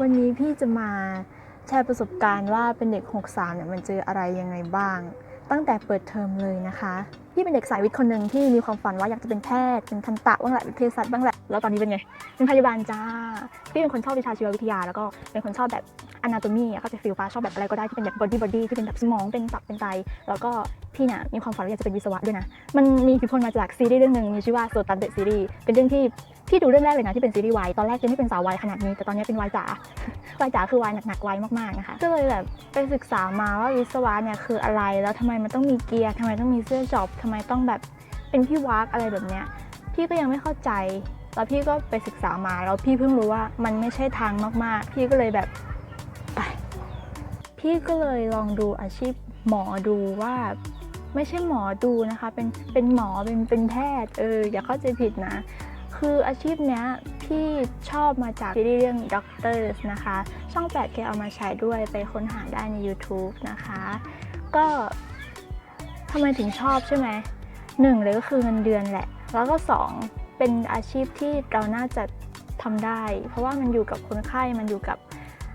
วันนี้พี่จะมาแชร์ประสบการณ์ว่าเป็นเด็ก 63 เนี่ยมันเจออะไรยังไงบ้าง ตั้งแต่เปิดเทอมเลยนะคะ พี่เป็นเด็กสายวิทย์คนหนึ่งที่มีความฝันว่าอยากจะเป็นแพทย์ เป็นทันตะบ้างแหละเป็นเภสัชบ้างแหละ แล้วตอนนี้เป็นไง เป็นพยาบาลจ้า พี่เป็นคนชอบวิชาชีววิทยา แล้วก็เป็นคนชอบแบบ anatomy อะเข้าใจฟิลฟ้าชอบแบบอะไรก็ได้ที่เป็นแบบ body body ที่เป็นแบบสมองเป็นตับเป็นไต แล้วก็พี่เนี่ยมีความฝันว่าอยากจะเป็นวิศวะด้วยนะ มันมีอิทธิพลมาจากซีรีส์เรื่องหนึ่งมีชื่อว่าโซตันเดซีรีส์เป็นเรื่องที่ พี่ดูเรื่องแรกเลยนะที่เป็นซีรีส์วายตอนแรกยังไม่เป็นสาววายขนาดนี้แต่ตอนนี้เป็นวายจ๋าวายจ๋าคือวายหนักๆวายมากๆนะคะก็เลยแบบไปศึกษามาว่าวิศวะเนี่ยคืออะไร แล้วทำไมมันต้องมีเกียร์ทำไมต้องมีเสื้อจอบทำไมต้องแบบเป็นพี่วักอะไรแบบเนี้ยพี่ก็ยังไม่เข้าใจแล้วพี่ก็ไปศึกษามาแล้วพี่เพิ่งรู้ว่ามันไม่ใช่ทางมากๆ พี่ก็เลยแบบไปพี่ก็เลยลองดูอาชีพหมอดูว่าไม่ใช่หมอดูนะคะ เป็นเป็นหมอเป็นเป็นแพทย์เอออย่าเข้าใจผิดนะ คืออาชีพเนี้ยพี่ชอบมาจากซีรีส์เรื่อง Doctors นะคะ ช่อง 8 แกเอามาใช้ด้วยไปค้นหาได้ใน YouTube นะคะ ก็ทำไมถึงชอบใช่ไหมหนึ่งเลยก็คือเงินเดือนแหละ แล้วก็สองเป็นอาชีพที่เราน่าจะทำได้ เพราะว่ามันอยู่กับคนไข้มันอยู่กับ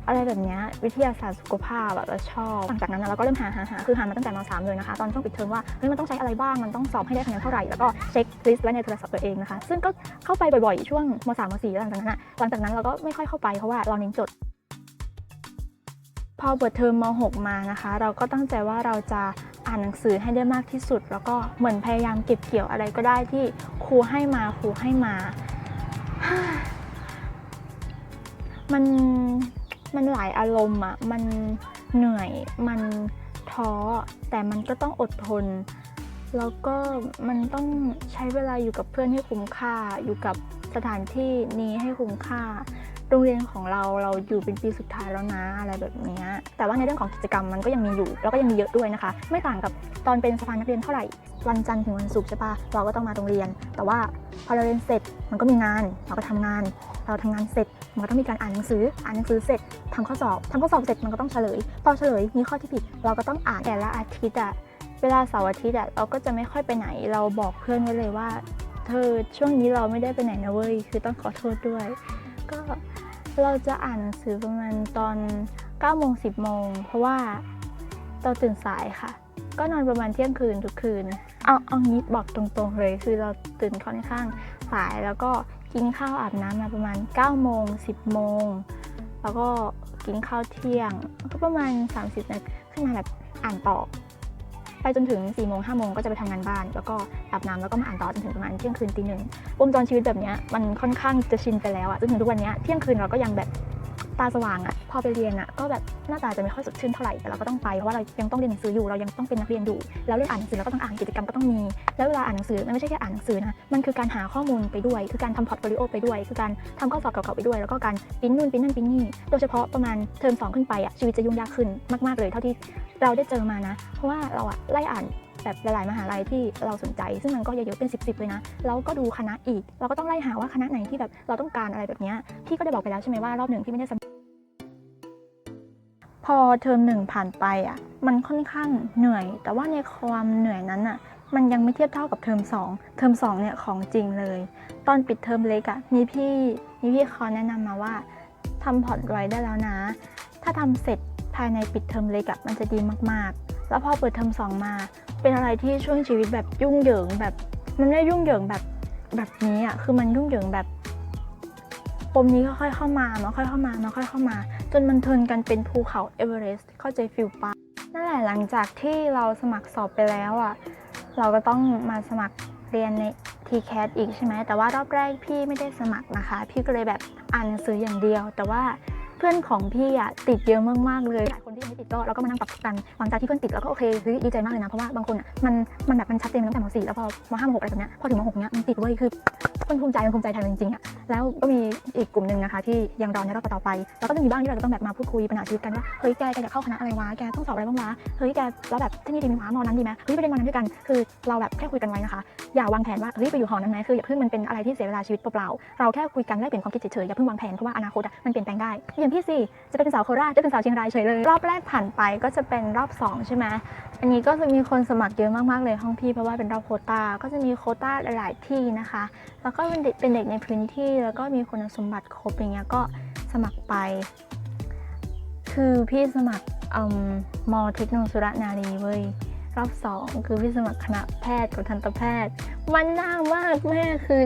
อะไรแบบนี้วิทยาศาสตร์สุขภาพแบบเราชอบหลังจากนั้นนะเราก็เริ่มหาหาหาคือหามาตั้งแต่มสามเลยนะคะ ตอนช่วงปิดเทอมว่าเฮ้ยมันต้องใช้อะไรบ้างมันต้องสอบให้ได้คะแนนเท่าไหร่แล้วก็เช็คลิสต์ไว้ในโทรศัพท์ตัวเองนะคะซึ่งก็เข้าไปบ่อยๆ ช่วงมสามมสี่หลังจากนั้นอะหลังจากนั้นเราก็ไม่ค่อยเข้าไปเพราะว่าเราเน้นจดพอเปิดเทอมม .6 มานะคะ เราก็ตั้งใจว่าเราจะอ่านหนังสือให้ได้มากที่สุด แล้วก็เหมือนพยายามเก็บเกี่ยวอะไรก็ได้ที่ครูให้มาครูให้มา มัน มันหลายอารมณ์อะมันเหนื่อย มันท้อ แต่มันก็ต้องอดทน แล้วก็มันต้องใช้เวลาอยู่กับเพื่อนให้คุ้มค่า อยู่กับสถานที่นี้ให้คุ้มค่า โรงเรียนของเราเราอยู่เป็นปีสุดท้ายแล้วนะอะไรแบบนี้แต่ว่าในเรื่องของกิจกรรมมันก็ยังมีอยู่แล้วก็ยังมีเยอะด้วยนะคะ ไม่ต่างกับตอนเป็นสภานักเรียนเท่าไหร่วันจันทร์ถึงวันศุกร์ใช่ปะเราก็ต้องมาโรงเรียน แต่ว่าพอเราเรียนเสร็จมันก็มีงาน เราก็ทำงาน เราทำงานเสร็จมันก็ต้องมีการอ่านหนังสือ อ่านหนังสือเสร็จทำข้อสอบทำข้อสอบเสร็จมันก็ต้องเฉลยพอเฉลยมีข้อที่ผิด เราก็ต้องอ่านแต่ละอาทิตย์อะเวลาเสาร์อาทิตย์อะเราก็จะไม่ค่อยไปไหน เราบอกเพื่อนไว้เลยว่า เธอช่วงนี้เราไม่ได้ไปไหนนะเว้ยคือต้องขอโทษด้วย ก็ เราจะอ่านหนังสือประมาณตอน9โมง10โมงเพราะว่าเราตื่นสายค่ะ ก็นอนประมาณเที่ยงคืนทุกคืน เอาเอางี้บอกตรงๆเลย คือเราตื่นค่อนข้างสายแล้วก็กินข้าวอาบน้ำมาประมาณ9โมง10โมงแล้วก็กินข้าวเที่ยง ก็ประมาณ 30นาทีขึ้นมาแบบอ่านต่อ ไปจนถึง4ี่โมงห้าโมงก็จะไปทำงานบ้าน แล้วก็อาบน้ำแล้วก็มาอ่านต่อจนถึงประมาณเที่ยงคืนตีหนึ่งวงจรชีวิตแบบนี้มันค่อนข้างจะชินไปแล้วอะจนถึงทุกวันนี้เที่ยงคืนเราก็ยังแบบ ตาสว่างอะพอไปเรียนอะก็แบบหน้าตาจะไม่ค่อยสดชื่นเท่าไหร่แต่เราก็ต้องไปเพราะว่าเรายังต้องเรียนหนังสืออยู่เรายังต้องเป็นนักเรียนอยู่แล้วเรื่องอ่านหนังสือเราก็ต้องอ่านกิจกรรมก็ต้องมี แล้วเวลาอ่านหนังสือมันไม่ใช่แค่อ่านหนังสือนะมันคือการหาข้อมูลไปด้วย คือการทำพอร์ตโฟลิโอไปด้วย คือการทำข้อสอบเก่าๆไปด้วย แล้วก็การปิ้นนู่นปิ้นนั่นปิ้นนี่โดยเฉพาะประมาณเทอมสองขึ้นไปอะชีวิตจะยุ่งยากขึ้นมากๆเลยเท่าที่เราได้เจอมานะ เพราะว่าเราอะไล่อ่านแบบหลาย ๆ มหาลัยที่เราสนใจ ซึ่งมันก็เยอะๆเป็น 10 10เลยนะแล้วก็ดูคณะอีก เราก็ต้องไล่หาว่าคณะไหนที่แบบเราต้องการอะไรแบบนี้พี่ก็ได้บอกไปแล้วใช่ไหมว่ารอบหนึ่งพี่ไม่ได้สมัคร พอเทอมหนึ่งผ่านไปอะ มันค่อนข้างเหนื่อย แต่ว่าในความเหนื่อยนั้นอะ มันยังไม่เทียบเท่ากับเทอมสองเทอมสองเนี่ยของจริงเลย ตอนปิดเทอมเล็กอะ มีพี่มีพี่เขาแนะนำมาว่าทำพอร์ตไว้ได้แล้วนะ ถ้าทำเสร็จภายในปิดเทอมเล็กอะ มันจะดีมากๆ แล้วพอเปิดเทอมสองมา เป็นอะไรที่ช่วงชีวิตแบบยุ่งเหยิงแบบ มันไม่ได้ยุ่งเหยิงแบบแบบนี้อะ คือมันยุ่งเหยิงแบบ มนี้ค่อยๆเข้ามาเนาะค่อยเข้ามาเนาะค่อยเข้ามา จนมันเทินกันเป็นภูเขาเอเวอเรสต์เข้าใจฟิลปะนั่นแหละหลังจากที่เราสมัครสอบไปแล้วอะเราก็ต้องมาสมัครเรียนใน TCAT อีกใช่ไหมแต่ว่ารอบแรกพี่ไม่ได้สมัครนะคะ พี่ก็เลยแบบอ่านหนังสืออย่างเดียว แต่ว่า เพื่อนของพี่อะติดเยอะมากๆเลยหลายคนที่ยังไม่ติดก็เราก็มานั่งปรับกันหลังจากที่เพื่อนติดแล้วก็โอเคเฮ้ยดีใจมากเลยนะเพราะว่าบางคนอะมันมันแบบมันชัดเจนตั้งแต่ม .4 แล้วพอม .5 ม .6 อะไรแบบเนี้ยพอถึงม .6 เนี้ยมันติดเว้ยคือคนภูมิใจมันภูมิใจแทนจริงๆอะแล้วก็มีอีกกลุ่มหนึ่งนะคะที่ยังรอในรอบต่อไปแล้วก็จะมีบ้างที่เราจะต้องแบบมาพูดคุยปัญหาชีวิตกันว่าเฮ้ยแกแกอยากเข้าคณะอะไรวะแกต้องสอบอะไรบ้างวะเฮ้ยแกแล้วแบบที่นี่ดีไหมวะมอนั้นดีไหมเฮ้ยไปเรียนมอนั้นด้วยกันคือเราแบบแค่คุยกันไว้นะคะอย่าวางแผนว่าเฮ้ยไปอยู่หอนั้นไหมคืออย่าเพิ่งมันเป็นอะไรที่เสียเวลาชีวิตเปล่าๆเราแค่คุยกันแลกเปลี่ยนความคิดเฉยๆอย่าเพิ่งวางแผนเพราะว่าอนาคตอะมันเปลี่ยนแปลงได้อย่างพี่สิจะเป็นสาวโคราชจะเป็นสาวเชียงรายเฉยเลย รอบแรกผ่านไปก็จะเป็นรอบสองใช่ไหมอันนี้ก็จะมีคนสมัครเยอะมากๆเลยห้องพี่เพราะว่าเป็นรอบโคตาก็จะมีโคตาหลาย ๆที่นะคะ แล้วก็เป็นเด็กเป็นเด็กในพื้นที่ แล้วก็มีคุณสมบัติครบอย่างเงี้ยก็สมัครไป คือพี่สมัครอมมอเทคโนสุรนารีเว้ยรอบสองคือพี่สมัครคณะแพทย์กับทันตแพทย์ มันน้ามากแม่คือ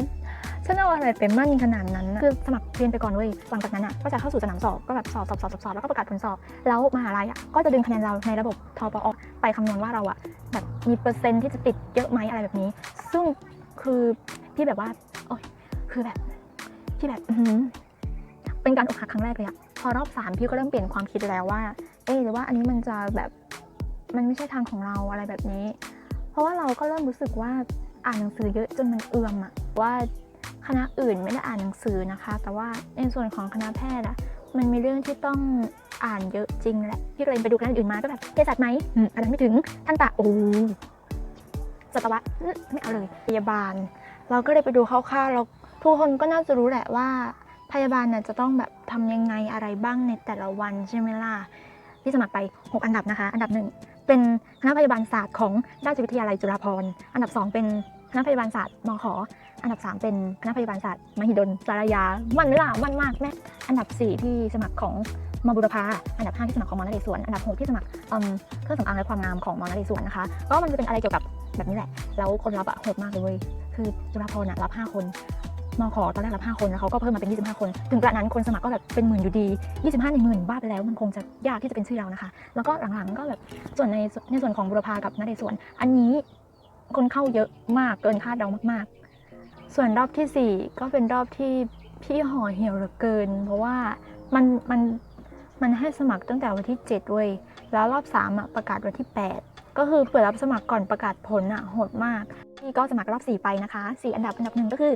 ฉันเอาอะไรไปมั่นขนาดนั้นคือสมัครเรียนไปก่อนเว้ยหลังจากนั้นอะก็จะเข้าสู่สนามสอบก็แบบสอบสอบสอบสอบสอบแล้วก็ประกาศผลสอบ แล้วมหาลัยอะก็จะดึงคะแนนเราในระบบทปอไปคำนวณว่าเราอะแบบมีเปอร์เซ็นต์ที่จะติดเยอะไหมอะไรแบบนี้ ซึ่งคือพี่แบบว่าโอ๊ยคือแบบพี่แบบเป็นการอกหักครั้งแรกเลยอะพอรอบสามพี่ก็เริ่มเปลี่ยนความคิดแล้วว่า เอ๊หรือว่าอันนี้มันจะแบบมันไม่ใช่ทางของเราอะไรแบบนี้ เพราะว่าเราก็เริ่มรู้สึกว่าอ่านหนังสือเยอะจนมันเอื่อมอะว่า ณะอื่นไม่ได้อ่านหนังสือนะคะ แต่ว่าในส่วนของคณะแพทย์อะมันมีเรื่องที่ต้องอ่านเยอะจริงแหละพี่ก็เลยไปดูคณะอื่นมาก็แบบเภสัชไหมอืมอันนั้นไม่ถึงทันตะโอ้สัตวะอืมไม่เอาเลยพยาบาล เราก็เลยไปดูคร่าวๆแล้วทุกคนก็น่าจะรู้แหละว่า พยาบาลน่ะจะต้องแบบทำยังไงอะไรบ้างในแต่ละวันใช่ไหมล่ะที่สมัครไป 6 อันดับนะคะ อันดับหนึ่งเป็นคณะพยาบาลศาสตร์ของราชวิทยาลัยจุฬาภรณ์อันดับ 2 เป็น คณะพยาบาลศาสตร์มขอ อันดับ 3 เป็นคณะพยาบาลศาสตร์มหิดลสารยา มันไม่ล่ะมันมากแม่อันดับ 4 ที่สมัครของมบุรพาอันดับ 5 ที่สมัครของมอนเรศวรอันดับ 6 ที่สมัครเครื่องสำอางและความงามของมอนเรศวรนะคะก็มันจะเป็นอะไรเกี่ยวกับแบบนี้แหละแล้วคนรับอะโหดมากเลยคือจุฬาภรณ์รับ 5 คนมขอตอนแรกรับ 5 คนแล้วเขาก็เพิ่มมาเป็น 25 คน ถึงกระนั้นคนสมัครก็แบบเป็นหมื่นอยู่ดี 25 ในหมื่นบ้าไปแล้วมันคงจะยากที่จะเป็นชื่อเรานะคะ แล้วก็หลังๆก็แบบส่วนในในส่วนของบุรพากับนเรศวรอันนี้ คนเข้าเยอะมากเกินคาดเดามาก ๆ ส่วนรอบทีสี่ 4 ก็เป็นรอบที่พี่ห่อเหี่ยวเหลือเกิน เพราะว่ามันมันมันให้สมัครตั้งแต่วันที่ 7 เว้ย แล้วรอบ3อะประกาศวันที่ 8 ก็คือเปิดรับสมัครก่อนประกาศผลอะโหดมาก พี่ก็สมัครรอบ 4 ไปนะคะ 4 อันดับอันดับหนึ่งก็คือ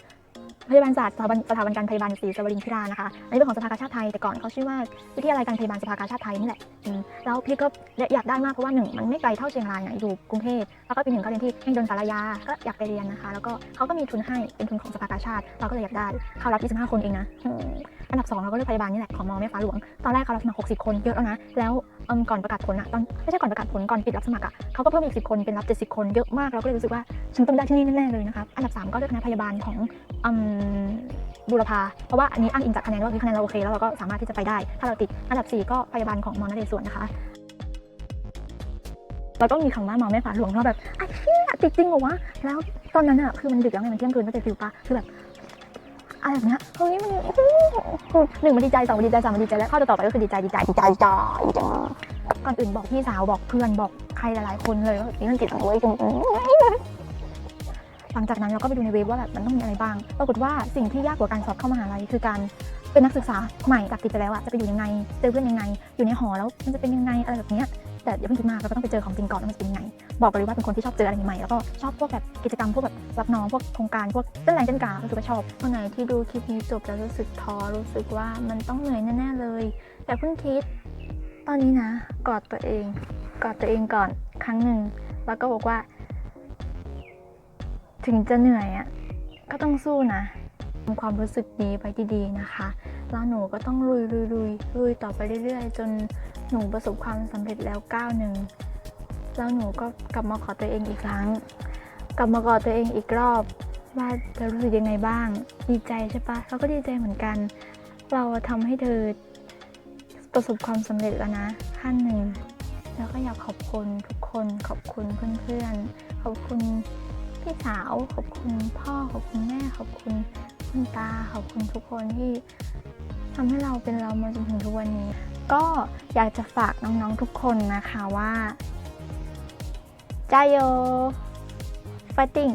พยาบาลศาสตร์สถาบันสถาบันการพยาบาลศรีสวรินทรานะคะอันนี้เป็นของสภากาชาติไทยแต่ก่อนเขาชื่อว่าวิทยาลัยการพยาบาลสภากาชาติไทยนี่แหละแล้วพี่ก็อยากได้มากเพราะว่าหนึ่งมันไม่ไกลเท่าเชียงรายนะอยู่กรุงเทพแล้วก็ปีหนึ่งก็เรียนที่มหิดนสารยาก็อยากไปเรียนนะคะ แล้วก็เขาก็มีทุนให้เป็นทุนของสภากาชาติเราก็เลยอยากได้เขารับ25คนเองนะ อันดับสองเราก็เลือกพยาบาลนี่แหละของมอแม่ฟ้าหลวง ตอนแรกเขารับสมัคร60 คนเยอะแล้วนะ แล้วก่อนประกาศผลอะตอนไม่ใช่ก่อนประกาศผลก่อนปิดรับสมัครอะเขาก็เพิ่มอีก10คนเป็นรับ70 คนเยอะมากเราก็เลยรู้สึกว่าฉันต้องได้ที่นี่แน่ๆเลยนะคะอันดับสามก็เลือกคณะพยาบาลของบูรพาเพราะว่าอันนี้อ้างอิงจากคะแนนว่าคือคะแนนเราโอเคแล้วเราก็สามารถที่จะไปได้ ถ้าเราติดอันดับ 4 ก็พยาบาลของมอนเรศวรนะคะเราก็มีคำว่ามอแม่ฟ้าหลวงเราแบบไอ้เหี้ยติดจริงเหรอวะแล้วตอนนั้นอะคือมันดึกแล้วไงมันเที่ยงคืนก็จะฟิวปะคือแบบ อะไรแบบเนี้ยเฮ้ยมันคือหนึ่งมันดีใจสองมันดีใจสามมันดีใจแล้วข้อต่อไปก็คือดีใจดีใจดีใจดีใจดีใจก่อนอื่นบอกพี่สาวบอกเพื่อนบอกใครหลายๆคนเลยว่านี่มันติดของเว้ยจริงหลังจากนั้นเราก็ไปดูในเว็บว่าแบบมันต้องมีอะไรบ้าง ปรากฏว่าสิ่งที่ยากกว่าการสอบเข้ามหาลัยคือการเป็นนักศึกษาใหม่จากติดไปแล้วอะจะไปอยู่ยังไงเจอเพื่อนยังไง อยู่ในหอแล้วมันจะเป็นยังไงอะไรแบบเนี้ย แต่อย่าเพิ่งคิดมากเราก็ต้องไปเจอของจริงก่อนว่ามันเป็นยังไง บอกเลยว่าเป็นคนที่ชอบเจออะไรใหม่ๆแล้วก็ชอบพวกแบบกิจกรรมพวกแบบรับน้องพวกโครงการพวกเต้นแรงเต้นการู้สึกว่าชอบคนไหนที่ดูคลิปนี้จบแล้วรู้สึกท้อรู้สึกว่ามันต้องเหนื่อยแน่ๆเลย แต่เพิ่งคิด ตอนนี้นะกอดตัวเองกอดตัวเองก่อนครั้งหนึ่งแล้วก็บอกว่า ถึงจะเหนื่อยอะก็ต้องสู้นะทำความรู้สึกนี้ไปดีๆนะคะ แล้วหนูก็ต้องลุยลุยลุยลุยต่อไปเรื่อยๆ จน หนูประสบความสำเร็จแล้วก้าวหนึ่งแล้วหนูก็กลับมาขอตัวเองอีกครั้ง กลับมาขอตัวเองอีกรอบ ว่าจะรู้สึกยังไงบ้าง ดีใจใช่ปะเราก็ดีใจเหมือนกัน เราทำให้เธอประสบความสำเร็จแล้วนะขั้นหนึ่งแล้วก็อยากขอบคุณทุกคนขอบคุณเพื่อนๆ ขอบคุณพี่สาว ขอบคุณพ่อ ขอบคุณแม่ ขอบคุณคุณตา ขอบคุณทุกคนที่ทำให้เราเป็นเรามาจนถึงทุกวันนี้ ก็อยากจะฝากน้องๆทุกคนนะคะว่าจาโย fighting